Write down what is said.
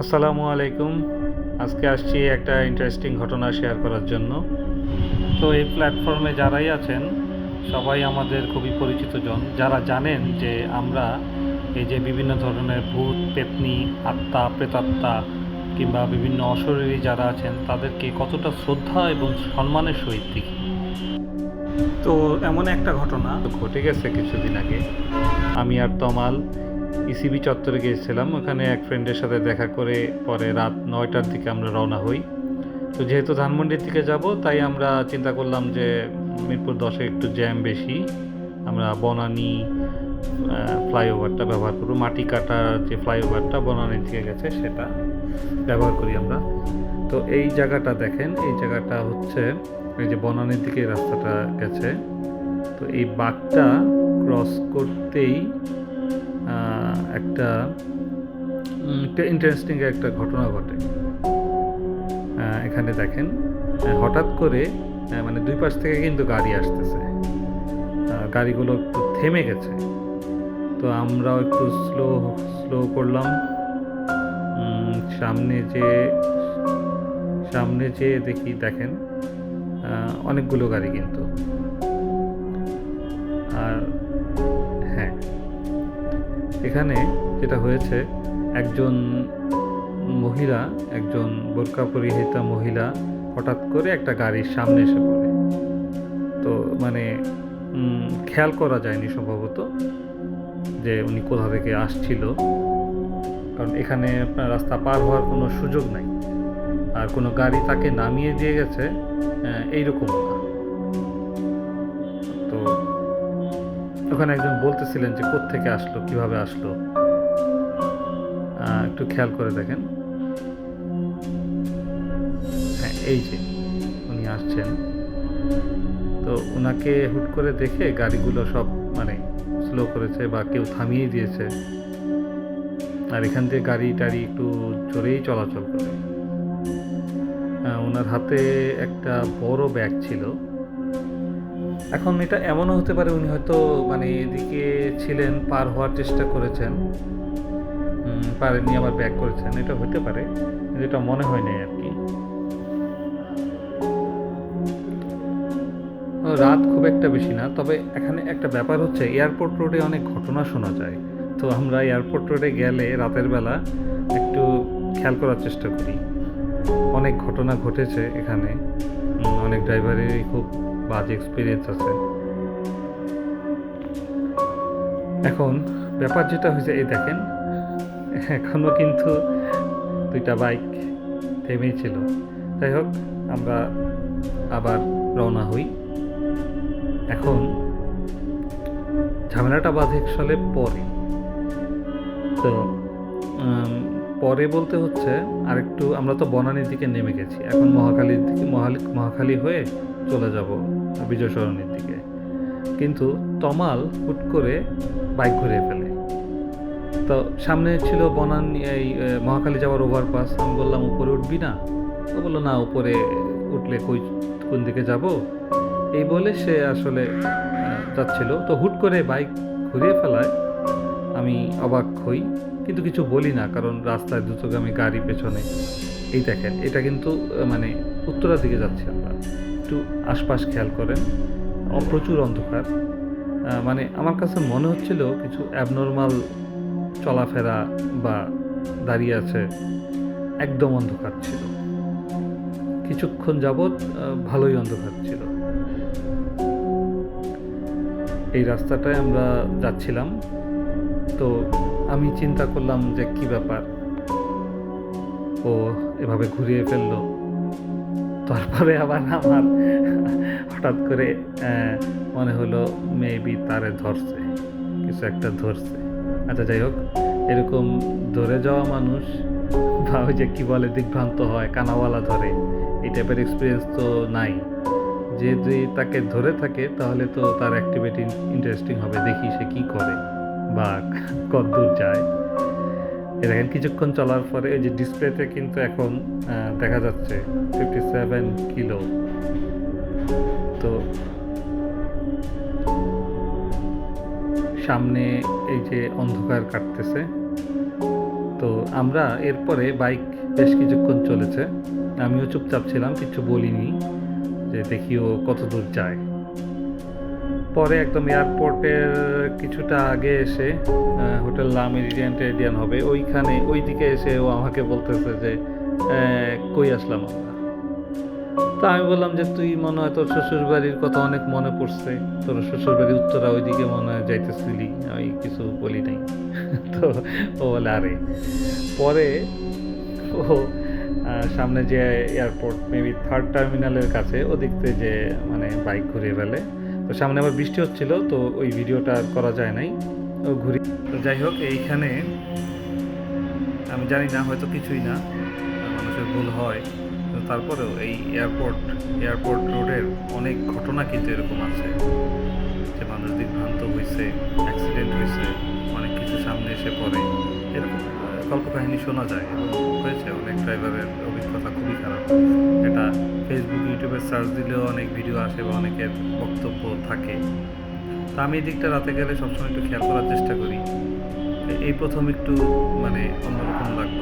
আসসালামু আলাইকুম। আজকে আসছি একটা ইন্টারেস্টিং ঘটনা শেয়ার করার জন্য। তো এই প্ল্যাটফর্মে যারাই আছেন, সবাই আমাদের খুবই পরিচিত জন। যারা জানেন যে আমরা এই যে বিভিন্ন ধরনের ভূত, পেতনি, আত্মা, প্রেতাত্মা কিংবা বিভিন্ন অশরীরী যারা আছেন, তাদেরকে কতটা শ্রদ্ধা এবং সম্মানের সহিত দেখি। তো এমন একটা ঘটনা ঘটে গেছে কিছুদিন আগে। আমি আর তমাল ইসিবি চত্বরে গিয়েছিলাম। ওখানে এক ফ্রেন্ডের সাথে দেখা করে পরে রাত নয়টার দিকে আমরা রওনা হই। তো যেহেতু ধানমন্ডির দিকে যাব, তাই আমরা চিন্তা করলাম যে মিরপুর দশে একটু জ্যাম বেশি। আমরা বনানী ফ্লাইওভারটা ব্যবহার করব। মাটি কাটার যে ফ্লাইওভারটা বনানী থেকে গেছে, সেটা ব্যবহার করি আমরা। তো এই জায়গাটা দেখেন, এই জায়গাটা হচ্ছে এই যে বনানীর দিকে রাস্তাটা গেছে। তো এই বাঘটা ক্রস করতেই আহ, একটা ইন্টারেস্টিং একটা ঘটনা ঘটে। এখানে দেখেন হঠাৎ করে মানে দুই পাশ থেকে কিন্তু গাড়ি আসতেছে। গাড়িগুলো একটু থেমে গেছে। তো আমরাও একটু স্লো স্লো করলাম। সামনে যে সামনে যে দেখি দেখেন অনেকগুলো গাড়ি কিন্তু। এখানে যেটা হয়েছে, একজন মহিলা, একজন বোরকা পরিহিতা মহিলা হঠাৎ করে একটা গাড়ির সামনে এসে পড়ে। তো মানে খেয়াল করা যায়নি সম্ভবত যে উনি কোথা থেকে আসছিল। কারণ এখানে আপনার রাস্তা পার হওয়ার কোনো সুযোগ নাই। আর কোনো গাড়ি তাকে নামিয়ে দিয়ে গেছে এইরকম না। ওখানে একজন বলতেছিলেন যে থেকে আসলো? কীভাবে আসলো? একটু খেয়াল করে দেখেন। হ্যাঁ এই যে উনি আসছেন। তো ওনাকে হুট করে দেখে গাড়িগুলো সব মানে স্লো করেছে বা কেউ থামিয়ে দিয়েছে। আর এখান থেকে গাড়ি টাড়ি একটু জোরেই চলাচল করে। ওনার হাতে একটা বড় ব্যাগ ছিল। এখন এটা এমনও হতে পারে উনি হয়তো মানে এদিকে ছিলেন, পার হওয়ার চেষ্টা করেছেন। পারেননি, আবার ব্যাক করেছেন। এটা হতে পারে, কিন্তু এটা মনে হয় নাই আর কি রাত খুব একটা বেশি না, তবে এখানে একটা ব্যাপার হচ্ছে, এয়ারপোর্ট রোডে অনেক ঘটনা শোনা যায়। তো আমরা এয়ারপোর্ট রোডে গেলে রাতের বেলা একটু খেয়াল করার চেষ্টা করি। অনেক ঘটনা ঘটেছে এখানে। অনেক ড্রাইভারেরই খুব বাজে এক্সপিরিয়েন্স আছে। এখন ব্যাপার যেটা হয়েছে, এই দেখেন, এখনও কিন্তু দুইটা বাইক থেমেই ছিল। যাই হোক, আমরা আবার রওনা হই। এখন ঝামেলাটা বাঁধে সালে পরে। তো পরে বলতে হচ্ছে, আরেকটু আমরা তো বনানীর দিকে নেমে গেছি। এখন মহাখালীর দিকে, মহালি মহাখালী হয়ে চলে যাব বিজয় সরণির দিকে। কিন্তু তমাল হুট করে বাইক ঘুরিয়ে ফেলে। তো সামনে ছিল বনান এই এ, মহাখালী যাওয়ার ওভারপাস আমি বললাম উপরে উঠবি না? ও বলল না উপরে উঠলে কই কোন দিকে যাব? এই বলে সে আসলে যাচ্ছিল। তো হুট করে বাইক ঘুরিয়ে ফেলায়। আমি অবাক হই কিন্তু কিছু বলি না কারণ রাস্তায় দ্রুতগামী গাড়ি পেছনে। এই দেখেন এটা কিন্তু মানে উত্তরার দিকে যাচ্ছি আমরা। একটু আশপাশ খেয়াল করেন। অ- প্রচুর অন্ধকার মানে আমার কাছে মনে হচ্ছিল কিছু অ্যাবনর্মাল চলাফেরা বা দাঁড়িয়ে আছে। একদম অন্ধকার ছিল। কিছুক্ষণ যাবৎ ভালোই অন্ধকার ছিল। এই রাস্তাটায় আমরা যাচ্ছিলাম। তো আমি চিন্তা করলাম যে কি ব্যাপার। ও এভাবে ঘুরিয়ে ফেলল। তারপরে আবার আমার হঠাৎ করে মনে হলো মেবি তারে ধরছে, কিছু একটা ধরছে। আচ্ছা যাই হোক, এরকম ধরে যাওয়া মানুষ বা ওই যে কী বলে, দিগ্ভ্রান্ত হয়, কানাওয়ালা ধরে, এই টাইপের এক্সপিরিয়েন্স তো নাই। যে যদি তাকে ধরে থাকে, তাহলে তো তার অ্যাক্টিভিটি ইন্টারেস্টিং হবে, দেখি সে কী করে বা কত দূর যায়। দেখেন, কিছুক্ষণ চলার পরে এই যে ডিসপ্লেতে কিন্তু এখন দেখা যাচ্ছে ফিফটি সেভেন কিলো তো সামনে এই যে অন্ধকার কাটতেছে। তো আমরা এরপরে বাইক বেশ কিছুক্ষণ চলেছে। আমিও চুপচাপ ছিলাম, কিছু বলিনি যে দেখি ও কত দূর যায়। পরে একদম এয়ারপোর্টের কিছুটা আগে এসে হোটেল লা মেরিডিয়ান টেরিডিয়ান হবে। ওইখানে ওই দিকে এসে ও আমাকে বলতেছে যে কই আসলাম আমরা? তা আমি বললাম যে, তুই মনে হয় তোর শ্বশুর বাড়ির কথা অনেক মনে পড়ছে। তোর শ্বশুর বাড়ির উত্তরা ওইদিকে মনে হয় যাইতেছিলি। আমি কিছু বলি নাই। তো ও বলে, আরে। পরে ও সামনে যে এয়ারপোর্ট মেবি থার্ড টার্মিনালের কাছে, ওদিক থেকে যে মানে বাইক ঘুরিয়ে ফেলে। তো সামনে আবার বৃষ্টি হচ্ছিল, তো ওই ভিডিওটা আর করা যায় নাই। ও ঘুরি তো যাই হোক, এইখানে আমি জানি না, হয়তো কিছুই না মানুষের ভুল হয়। তারপরেও এই এয়ারপোর্ট এয়ারপোর্ট রোডের অনেক ঘটনা কিন্তু এরকম আছে। যে মানুষ দিগ্ভ্রান্ত হয়েছে অ্যাক্সিডেন্ট হয়েছে অনেক কিছু সামনে এসে পড়ে। এরকম কল্পকাহিনী শোনা যায়। এবং হয়েছে, অনেক ড্রাইভারের অভিজ্ঞতা খুবই খারাপ। এটা ফেসবুক ইউটিউবে সার্চ দিলেও অনেক ভিডিও আসে বা অনেকের বক্তব্য থাকে। তা আমি এই দিকটা রাতে গেলে সবসময় একটু খেয়াল করার চেষ্টা করি। এই প্রথম একটু মানে অন্যরকম লাগল